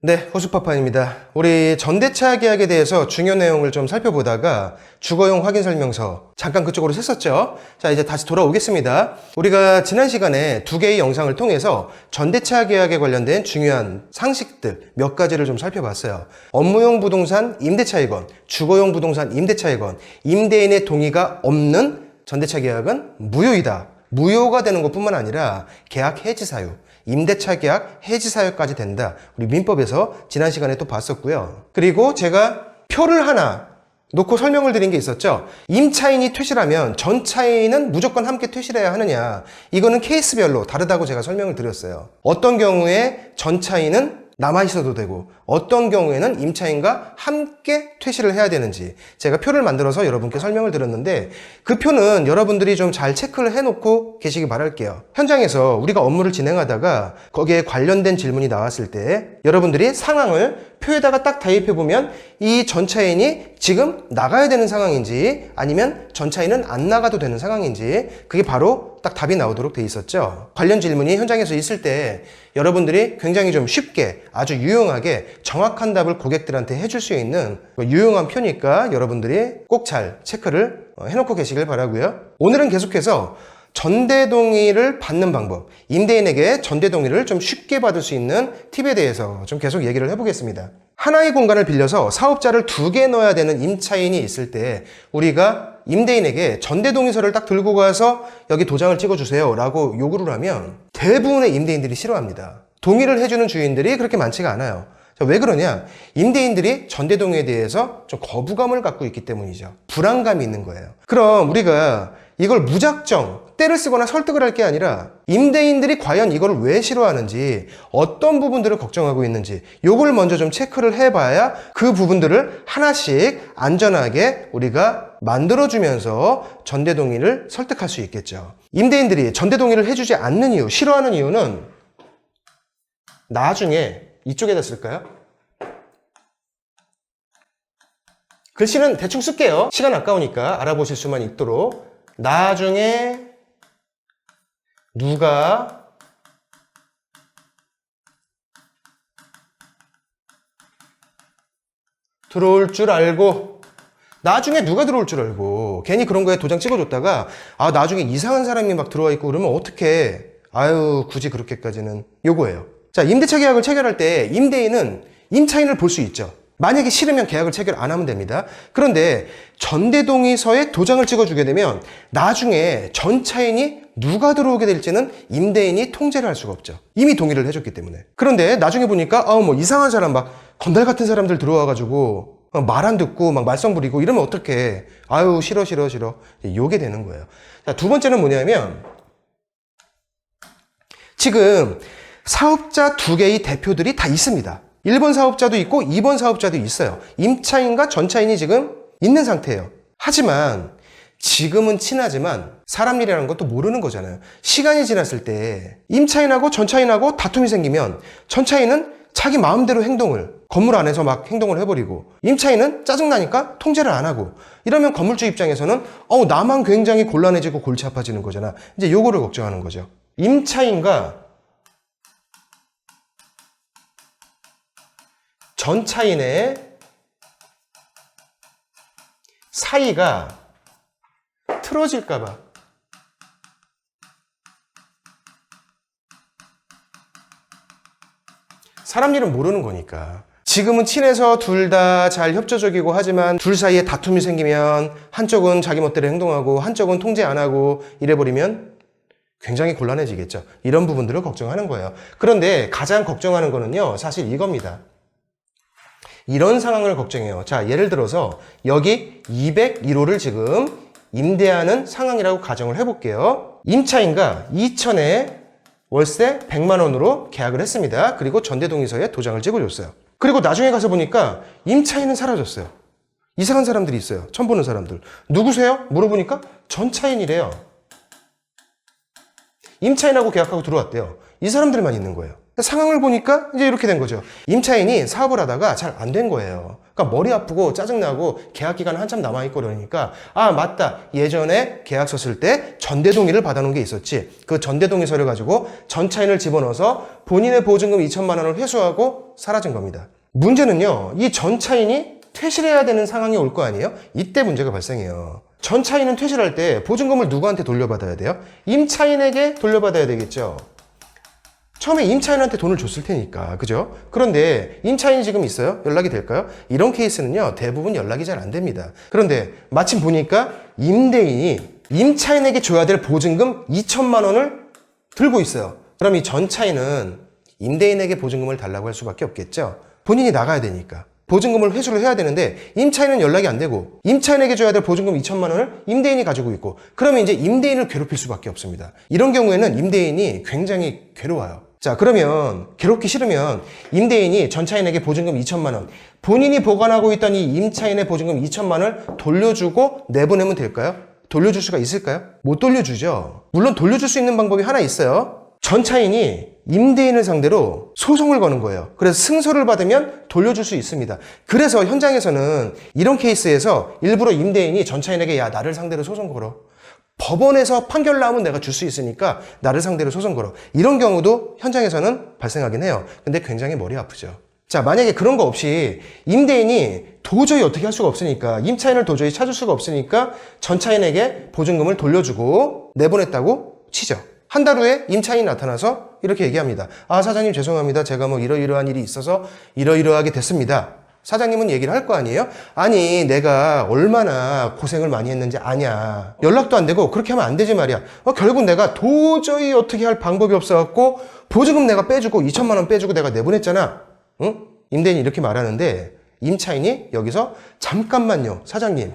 네, 호수파파입니다. 우리 전대차 계약에 대해서 중요 내용을 좀 살펴보다가 주거용 확인 설명서 잠깐 그쪽으로 샜었죠. 자, 이제 다시 돌아오겠습니다. 우리가 지난 시간에 두 개의 영상을 통해서 전대차 계약에 관련된 중요한 상식들 몇 가지를 좀 살펴봤어요. 업무용 부동산 임대차이건, 주거용 부동산 임대차이건, 임대인의 동의가 없는 전대차 계약은 무효이다. 무효가 되는 것 뿐만 아니라 계약 해지 사유, 임대차 계약 해지 사유까지 된다. 우리 민법에서 지난 시간에 또 봤었고요. 그리고 제가 표를 하나 놓고 설명을 드린 게 있었죠. 임차인이 퇴실하면 전차인은 무조건 함께 퇴실해야 하느냐. 이거는 케이스별로 다르다고 제가 설명을 드렸어요. 어떤 경우에 전차인은 남아 있어도 되고 어떤 경우에는 임차인과 함께 퇴실을 해야 되는지 제가 표를 만들어서 여러분께 설명을 드렸는데 그 표는 여러분들이 좀 잘 체크를 해놓고 계시기 바랄게요. 현장에서 우리가 업무를 진행하다가 거기에 관련된 질문이 나왔을 때 여러분들이 상황을 표에다가 딱 대입해 보면 이 전차인이 지금 나가야 되는 상황인지 아니면 전차인은 안 나가도 되는 상황인지 그게 바로 딱 답이 나오도록 돼 있었죠. 관련 질문이 현장에서 있을 때 여러분들이 굉장히 좀 쉽게 아주 유용하게 정확한 답을 고객들한테 해줄 수 있는 뭐 유용한 표니까 여러분들이 꼭 잘 체크를 어, 해놓고 계시길 바라고요. 오늘은 계속해서 전대동의를 받는 방법, 임대인에게 전대동의를 좀 쉽게 받을 수 있는 팁에 대해서 좀 계속 얘기를 해보겠습니다. 하나의 공간을 빌려서 사업자를 두 개 넣어야 되는 임차인이 있을 때 우리가 임대인에게 전대동의서를 딱 들고 가서 여기 도장을 찍어주세요 라고 요구를 하면 대부분의 임대인들이 싫어합니다. 동의를 해주는 주인들이 그렇게 많지가 않아요. 자, 왜 그러냐? 임대인들이 전대동의에 대해서 좀 거부감을 갖고 있기 때문이죠. 불안감이 있는 거예요. 그럼 우리가 이걸 무작정 때를 쓰거나 설득을 할 게 아니라 임대인들이 과연 이걸 왜 싫어하는지 어떤 부분들을 걱정하고 있는지 요걸 먼저 좀 체크를 해봐야 그 부분들을 하나씩 안전하게 우리가 만들어주면서 전대동의를 설득할 수 있겠죠. 임대인들이 전대동의를 해주지 않는 이유, 싫어하는 이유는 나중에 이쪽에다 쓸까요? 글씨는 대충 쓸게요. 시간 아까우니까 알아보실 수만 있도록. 나중에 누가 들어올 줄 알고 나중에 누가 들어올 줄 알고 괜히 그런 거에 도장 찍어줬다가 아 나중에 이상한 사람이 막 들어와 있고 그러면 어떡해 아유 굳이 그렇게까지는 요거예요 자 임대차 계약을 체결할 때 임대인은 임차인을 볼 수 있죠 만약에 싫으면 계약을 체결 안 하면 됩니다 그런데 전대동의서에 도장을 찍어주게 되면 나중에 전차인이 누가 들어오게 될지는 임대인이 통제를 할 수가 없죠 이미 동의를 해줬기 때문에 그런데 나중에 보니까 아뭐 이상한 사람 막 건달 같은 사람들 들어와가지고 말 안 듣고 막 말썽 부리고 이러면 어떡해. 아유, 싫어, 싫어, 싫어. 요게 되는 거예요. 자, 두 번째는 뭐냐면, 지금 사업자 두 개의 대표들이 다 있습니다. 1번 사업자도 있고 2번 사업자도 있어요. 임차인과 전차인이 지금 있는 상태예요. 하지만 지금은 친하지만 사람 일이라는 것도 모르는 거잖아요. 시간이 지났을 때 임차인하고 전차인하고 다툼이 생기면 전차인은 자기 마음대로 행동을 건물 안에서 막 행동을 해버리고 임차인은 짜증나니까 통제를 안 하고 이러면 건물주 입장에서는 어우 나만 굉장히 곤란해지고 골치 아파지는 거잖아. 이제 요거를 걱정하는 거죠. 임차인과 전차인의 사이가 틀어질까봐 사람 일은 모르는 거니까. 지금은 친해서 둘 다 잘 협조적이고 하지만 둘 사이에 다툼이 생기면 한쪽은 자기 멋대로 행동하고 한쪽은 통제 안 하고 이래버리면 굉장히 곤란해지겠죠. 이런 부분들을 걱정하는 거예요. 그런데 가장 걱정하는 거는요, 사실 이겁니다. 이런 상황을 걱정해요. 자, 예를 들어서 여기 201호를 지금 임대하는 상황이라고 가정을 해볼게요. 임차인가 2천에 월세 100만 원으로 계약을 했습니다. 그리고 전대동의서에 도장을 찍어줬어요. 그리고 나중에 가서 보니까 임차인은 사라졌어요. 이상한 사람들이 있어요. 처음 보는 사람들. 누구세요? 물어보니까 전차인이래요. 임차인하고 계약하고 들어왔대요. 이 사람들만 있는 거예요. 상황을 보니까 이제 이렇게 된 거죠. 임차인이 사업을 하다가 잘 안 된 거예요. 그러니까 머리 아프고 짜증나고 계약 기간 한참 남아있고 그러니까 아 맞다 예전에 계약 썼을 때 전대동의를 받아놓은 게 있었지 그 전대동의서를 가지고 전차인을 집어넣어서 본인의 보증금 2천만 원을 회수하고 사라진 겁니다. 문제는요 이 전차인이 퇴실해야 되는 상황이 올 거 아니에요? 이때 문제가 발생해요. 전차인은 퇴실할 때 보증금을 누구한테 돌려받아야 돼요? 임차인에게 돌려받아야 되겠죠. 처음에 임차인한테 돈을 줬을 테니까 그죠? 그런데 임차인이 지금 있어요? 연락이 될까요? 이런 케이스는요 대부분 연락이 잘 안 됩니다. 그런데 마침 보니까 임대인이 임차인에게 줘야 될 보증금 2천만 원을 들고 있어요. 그럼 이 전차인은 임대인에게 보증금을 달라고 할 수밖에 없겠죠. 본인이 나가야 되니까. 보증금을 회수를 해야 되는데 임차인은 연락이 안 되고 임차인에게 줘야 될 보증금 2천만 원을 임대인이 가지고 있고 그러면 이제 임대인을 괴롭힐 수밖에 없습니다. 이런 경우에는 임대인이 굉장히 괴로워요. 자 그러면 괴롭기 싫으면 임대인이 전차인에게 보증금 2천만 원 본인이 보관하고 있던 이 임차인의 보증금 2천만 원을 돌려주고 내보내면 될까요? 돌려줄 수가 있을까요? 못 돌려주죠. 물론 돌려줄 수 있는 방법이 하나 있어요. 전차인이 임대인을 상대로 소송을 거는 거예요. 그래서 승소를 받으면 돌려줄 수 있습니다. 그래서 현장에서는 이런 케이스에서 일부러 임대인이 전차인에게 야 나를 상대로 소송 걸어. 법원에서 판결 나오면 내가 줄 수 있으니까 나를 상대로 소송 걸어. 이런 경우도 현장에서는 발생하긴 해요. 근데 굉장히 머리 아프죠. 자, 만약에 그런 거 없이 임대인이 도저히 어떻게 할 수가 없으니까 임차인을 도저히 찾을 수가 없으니까 전차인에게 보증금을 돌려주고 내보냈다고 치죠. 한 달 후에 임차인이 나타나서 이렇게 얘기합니다. 아, 사장님 죄송합니다. 제가 뭐 이러이러한 일이 있어서 이러이러하게 됐습니다. 사장님은 얘기를 할 거 아니에요? 아니, 내가 얼마나 고생을 많이 했는지 아냐. 연락도 안 되고 그렇게 하면 안 되지 말이야. 어, 결국 내가 도저히 어떻게 할 방법이 없어갖고 보증금 내가 빼주고 2천만 원 빼주고 내가 내보냈잖아. 응? 임대인이 이렇게 말하는데 임차인이 여기서 잠깐만요, 사장님.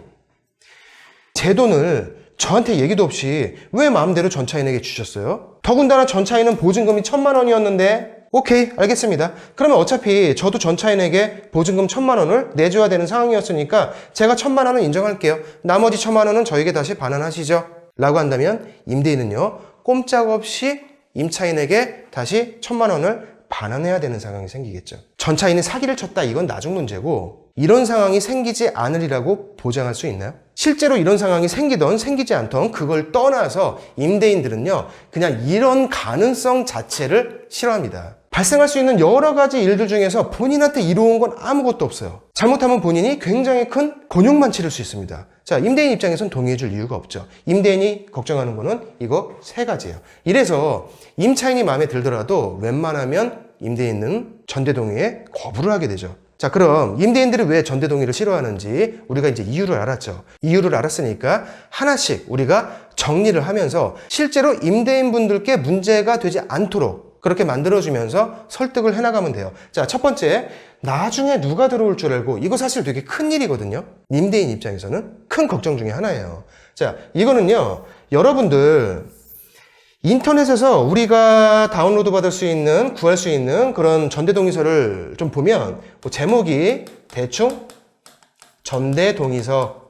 제 돈을 저한테 얘기도 없이 왜 마음대로 전차인에게 주셨어요? 더군다나 전차인은 보증금이 천만 원이었는데 오케이 알겠습니다. 그러면 어차피 저도 전차인에게 보증금 천만 원을 내줘야 되는 상황이었으니까 제가 천만 원은 인정할게요. 나머지 천만 원은 저에게 다시 반환하시죠. 라고 한다면 임대인은요 꼼짝없이 임차인에게 다시 천만 원을 반환해야 되는 상황이 생기겠죠. 전차인이 사기를 쳤다 이건 나중 문제고 이런 상황이 생기지 않으리라고 보장할 수 있나요? 실제로 이런 상황이 생기던 생기지 않던 그걸 떠나서 임대인들은요 그냥 이런 가능성 자체를 싫어합니다. 발생할 수 있는 여러 가지 일들 중에서 본인한테 이로운 건 아무것도 없어요. 잘못하면 본인이 굉장히 큰 곤욕만 치를 수 있습니다. 자, 임대인 입장에선 동의해 줄 이유가 없죠. 임대인이 걱정하는 거는 이거 세 가지예요. 이래서 임차인이 마음에 들더라도 웬만하면 임대인은 전대동의에 거부를 하게 되죠. 자, 그럼 임대인들이 왜 전대동의를 싫어하는지 우리가 이제 이유를 알았죠. 이유를 알았으니까 하나씩 우리가 정리를 하면서 실제로 임대인분들께 문제가 되지 않도록 그렇게 만들어주면서 설득을 해나가면 돼요. 자, 첫 번째, 나중에 누가 들어올 줄 알고, 이거 사실 되게 큰 일이거든요. 임대인 입장에서는 큰 걱정 중에 하나예요. 자, 이거는요, 여러분들, 인터넷에서 우리가 다운로드 받을 수 있는, 구할 수 있는 그런 전대동의서를 좀 보면, 뭐 제목이 대충 전대동의서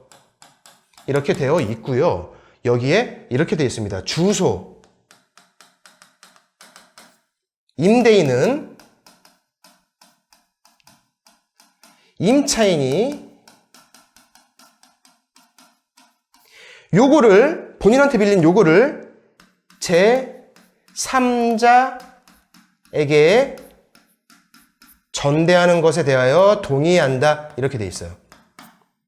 이렇게 되어 있고요. 여기에 이렇게 되어 있습니다. 주소, 임대인은 임차인이 요거를 본인한테 빌린 요거를 제 3자에게 전대하는 것에 대하여 동의한다 이렇게 돼 있어요.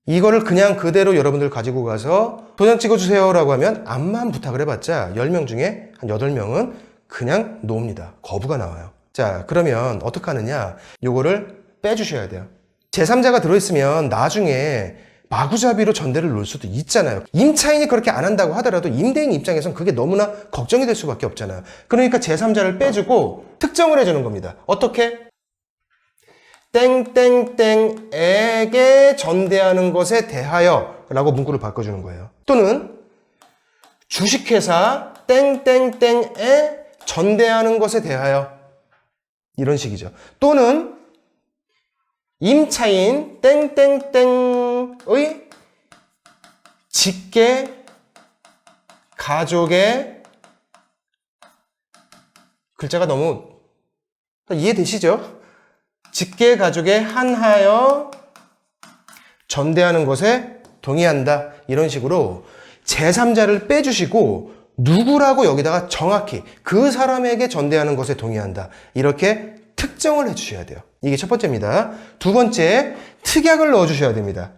이거를 그냥 그대로 여러분들 가지고 가서 도장 찍어주세요 라고 하면 암만 부탁을 해봤자 10명 중에 한 8명은 그냥 놓습니다. 거부가 나와요. 자, 그러면 어떻게 하느냐? 요거를 빼주셔야 돼요. 제3자가 들어있으면 나중에 마구잡이로 전대를 놓을 수도 있잖아요. 임차인이 그렇게 안 한다고 하더라도 임대인 입장에선 그게 너무나 걱정이 될 수밖에 없잖아요. 그러니까 제3자를 빼주고 특정을 해주는 겁니다. 어떻게? 땡땡땡에게 전대하는 것에 대하여 라고 문구를 바꿔주는 거예요. 또는 주식회사 땡땡땡에 전대하는 것에 대하여 이런 식이죠. 또는 임차인 땡땡땡의 직계 가족의 글자가 너무 이해되시죠? 직계 가족에 한하여 전대하는 것에 동의한다. 이런 식으로 제3자를 빼주시고 누구라고 여기다가 정확히 그 사람에게 전대하는 것에 동의한다. 이렇게 특정을 해주셔야 돼요. 이게 첫 번째입니다. 두 번째, 특약을 넣어주셔야 됩니다.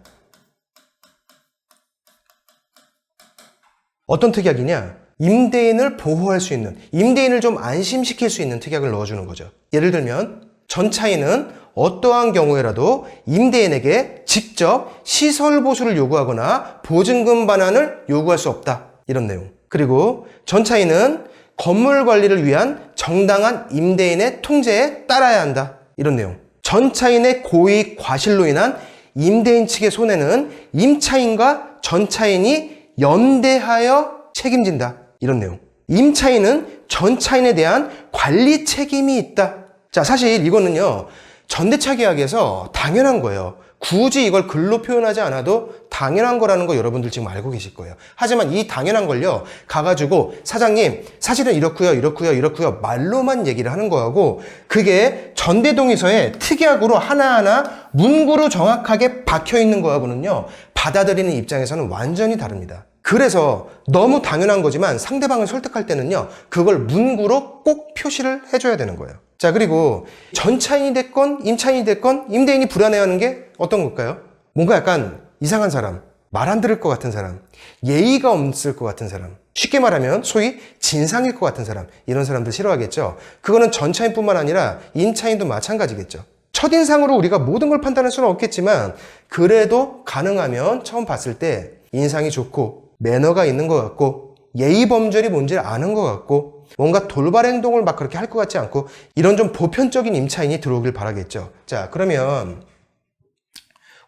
어떤 특약이냐? 임대인을 보호할 수 있는, 임대인을 좀 안심시킬 수 있는 특약을 넣어주는 거죠. 예를 들면, 전차인은 어떠한 경우에라도 임대인에게 직접 시설 보수를 요구하거나 보증금 반환을 요구할 수 없다. 이런 내용. 그리고 전차인은 건물 관리를 위한 정당한 임대인의 통제에 따라야 한다. 이런 내용. 전차인의 고의 과실로 인한 임대인 측의 손해는 임차인과 전차인이 연대하여 책임진다. 이런 내용. 임차인은 전차인에 대한 관리 책임이 있다. 자, 사실 이거는요, 전대차 계약에서 당연한 거예요. 굳이 이걸 글로 표현하지 않아도 당연한 거라는 거 여러분들 지금 알고 계실 거예요. 하지만 이 당연한 걸요, 가가지고 사장님, 사실은 이렇고요, 이렇고요, 이렇고요, 말로만 얘기를 하는 거하고 그게 전대동의서에 특약으로 하나하나 문구로 정확하게 박혀 있는 거하고는요, 받아들이는 입장에서는 완전히 다릅니다. 그래서 너무 당연한 거지만 상대방을 설득할 때는요, 그걸 문구로 꼭 표시를 해줘야 되는 거예요. 자, 그리고 전차인이 됐건, 임차인이 됐건, 임대인이 불안해하는 게 어떤 걸까요? 뭔가 약간 이상한 사람, 말 안 들을 것 같은 사람, 예의가 없을 것 같은 사람, 쉽게 말하면 소위 진상일 것 같은 사람, 이런 사람들 싫어하겠죠? 그거는 전차인뿐만 아니라 임차인도 마찬가지겠죠. 첫인상으로 우리가 모든 걸 판단할 수는 없겠지만, 그래도 가능하면 처음 봤을 때 인상이 좋고, 매너가 있는 것 같고, 예의 범절이 뭔지 아는 것 같고, 뭔가 돌발 행동을 막 그렇게 할 것 같지 않고, 이런 좀 보편적인 임차인이 들어오길 바라겠죠. 자, 그러면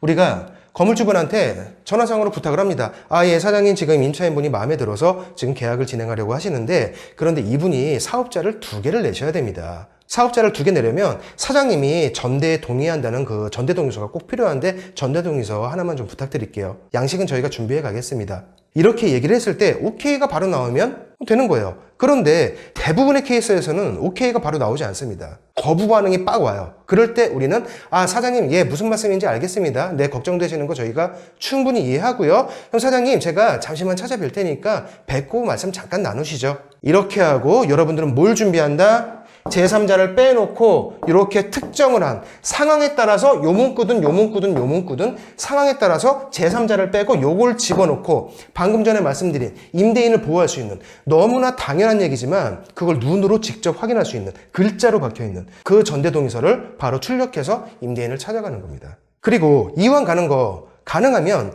우리가 건물주분한테 전화상으로 부탁을 합니다. 아, 예, 사장님 지금 임차인분이 마음에 들어서 지금 계약을 진행하려고 하시는데, 그런데 이분이 사업자를 두 개를 내셔야 됩니다. 사업자를 두 개 내려면 사장님이 전대에 동의한다는 그 전대 동의서가 꼭 필요한데 전대 동의서 하나만 좀 부탁드릴게요. 양식은 저희가 준비해 가겠습니다. 이렇게 얘기를 했을 때 오케이가 바로 나오면 되는 거예요. 그런데 대부분의 케이스에서는 오케이가 바로 나오지 않습니다. 거부 반응이 빡 와요. 그럴 때 우리는 아 사장님 예 무슨 말씀인지 알겠습니다. 네 걱정되시는 거 저희가 충분히 이해하고요. 그럼 사장님 제가 잠시만 찾아뵐 테니까 뵙고 말씀 잠깐 나누시죠. 이렇게 하고 여러분들은 뭘 준비한다? 제3자를 빼놓고 이렇게 특정을 한 상황에 따라서 요 문구든 요 문구든 요 문구든 상황에 따라서 제3자를 빼고 요걸 집어넣고 방금 전에 말씀드린 임대인을 보호할 수 있는 너무나 당연한 얘기지만 그걸 눈으로 직접 확인할 수 있는 글자로 박혀 있는 그 전대동의서를 바로 출력해서 임대인을 찾아가는 겁니다. 그리고 이왕 가는 거 가능하면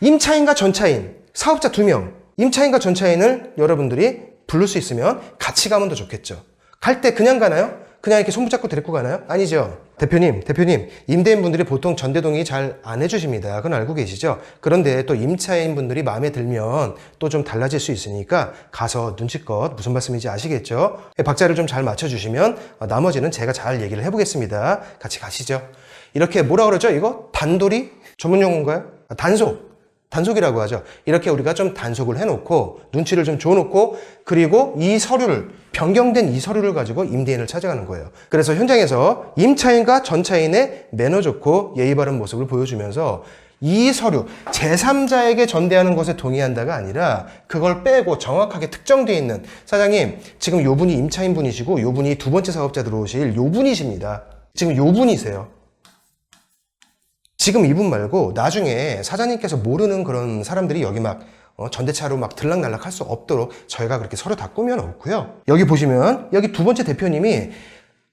임차인과 전차인 사업자 두명 임차인과 전차인을 여러분들이 부를 수 있으면 같이 가면 더 좋겠죠. 갈 때 그냥 가나요? 그냥 이렇게 손붙잡고 데리고 가나요? 아니죠. 대표님, 대표님, 임대인분들이 보통 전대동의 잘 안 해주십니다. 그건 알고 계시죠? 그런데 또 임차인분들이 마음에 들면 또 좀 달라질 수 있으니까 가서 눈치껏 무슨 말씀인지 아시겠죠? 예, 박자를 좀 잘 맞춰주시면 어, 나머지는 제가 잘 얘기를 해보겠습니다. 같이 가시죠. 이렇게 뭐라 그러죠? 이거 단돌이? 전문 용어인가요? 아, 단속. 단속이라고 하죠. 이렇게 우리가 좀 단속을 해놓고 눈치를 좀 줘놓고 그리고 이 서류를 변경된 이 서류를 가지고 임대인을 찾아가는 거예요. 그래서 현장에서 임차인과 전차인의 매너 좋고 예의 바른 모습을 보여주면서 이 서류 제3자에게 전대하는 것에 동의한다가 아니라 그걸 빼고 정확하게 특정되어 있는 사장님 지금 요 분이 임차인 분이시고 요 분이 두 번째 사업자 들어오실 요 분이십니다. 지금 요 분이세요. 지금 이분 말고 나중에 사장님께서 모르는 그런 사람들이 여기 막 어, 전대차로 막 들락날락 할 수 없도록 저희가 그렇게 서로 다 꾸며 놓고요. 여기 보시면 여기 두 번째 대표님이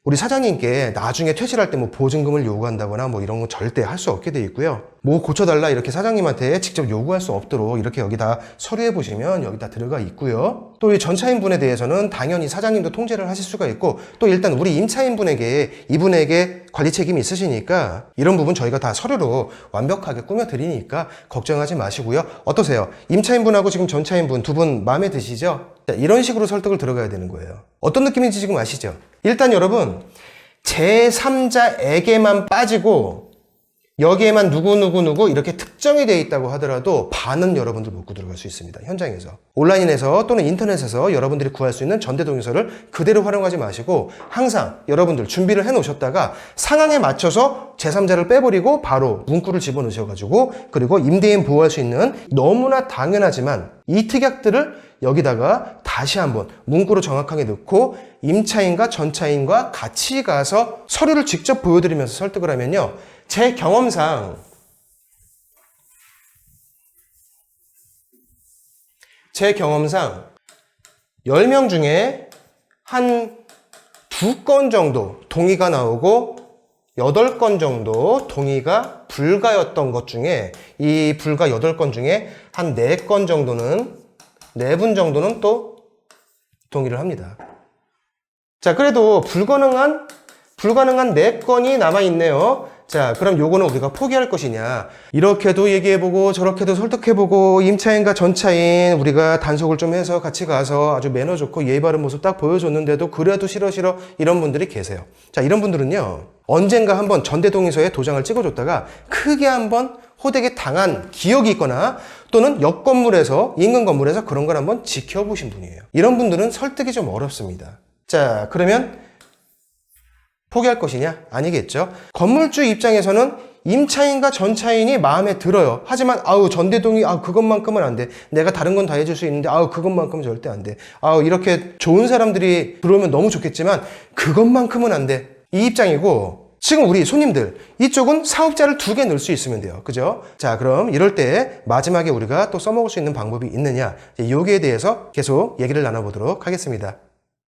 우리 사장님께 나중에 퇴실할 때 뭐 보증금을 요구한다거나 뭐 이런 거 절대 할 수 없게 돼 있고요. 뭐 고쳐달라 이렇게 사장님한테 직접 요구할 수 없도록 이렇게 여기다 서류해 보시면 여기다 들어가 있고요. 또 이 전차인 분에 대해서는 당연히 사장님도 통제를 하실 수가 있고 또 일단 우리 임차인 분에게 이분에게 관리 책임이 있으시니까 이런 부분 저희가 다 서류로 완벽하게 꾸며 드리니까 걱정하지 마시고요. 어떠세요? 임차인 분하고 지금 전차인 분 두 분 마음에 드시죠? 자, 이런 식으로 설득을 들어가야 되는 거예요. 어떤 느낌인지 지금 아시죠? 일단 여러분, 제3자에게만 빠지고 여기에만 누구누구누구 이렇게 특정이 되어 있다고 하더라도 반은 여러분들 못 들어갈 수 있습니다. 현장에서. 온라인에서 또는 인터넷에서 여러분들이 구할 수 있는 전대동의서를 그대로 활용하지 마시고 항상 여러분들 준비를 해 놓으셨다가 상황에 맞춰서 제3자를 빼버리고 바로 문구를 집어넣으셔가지고 그리고 임대인 보호할 수 있는 너무나 당연하지만 이 특약들을 여기다가 다시 한번 문구로 정확하게 넣고 임차인과 전차인과 같이 가서 서류를 직접 보여드리면서 설득을 하면요. 제 경험상 제 경험상 10명 중에 한 두 건 정도 동의가 나오고 8건 정도 동의가 불가였던 것 중에 이 불가 8건 중에 한 4건 정도는 4분 정도는 또 동의를 합니다. 자, 그래도 불가능한 불가능한 4건이 남아 있네요. 자, 그럼 요거는 우리가 포기할 것이냐? 이렇게도 얘기해보고 저렇게도 설득해보고 임차인과 전차인 우리가 단속을 좀 해서 같이 가서 아주 매너 좋고 예의 바른 모습 딱 보여줬는데도 그래도 싫어 싫어 이런 분들이 계세요. 자, 이런 분들은요. 언젠가 한번 전대동의서에 도장을 찍어줬다가 크게 한번 호되게 당한 기억이 있거나 또는 옆 건물에서 인근 건물에서 그런 걸 한번 지켜보신 분이에요. 이런 분들은 설득이 좀 어렵습니다. 자, 그러면 포기할 것이냐? 아니겠죠. 건물주 입장에서는 임차인과 전차인이 마음에 들어요. 하지만 아우 전대동이 아 그것만큼은 안 돼. 내가 다른 건 다 해줄 수 있는데 아우 그것만큼은 절대 안 돼. 아우 이렇게 좋은 사람들이 들어오면 너무 좋겠지만 그것만큼은 안 돼. 이 입장이고 지금 우리 손님들 이쪽은 사업자를 두 개 넣을 수 있으면 돼요. 그죠? 자 그럼 이럴 때 마지막에 우리가 또 써먹을 수 있는 방법이 있느냐? 여기에 대해서 계속 얘기를 나눠보도록 하겠습니다.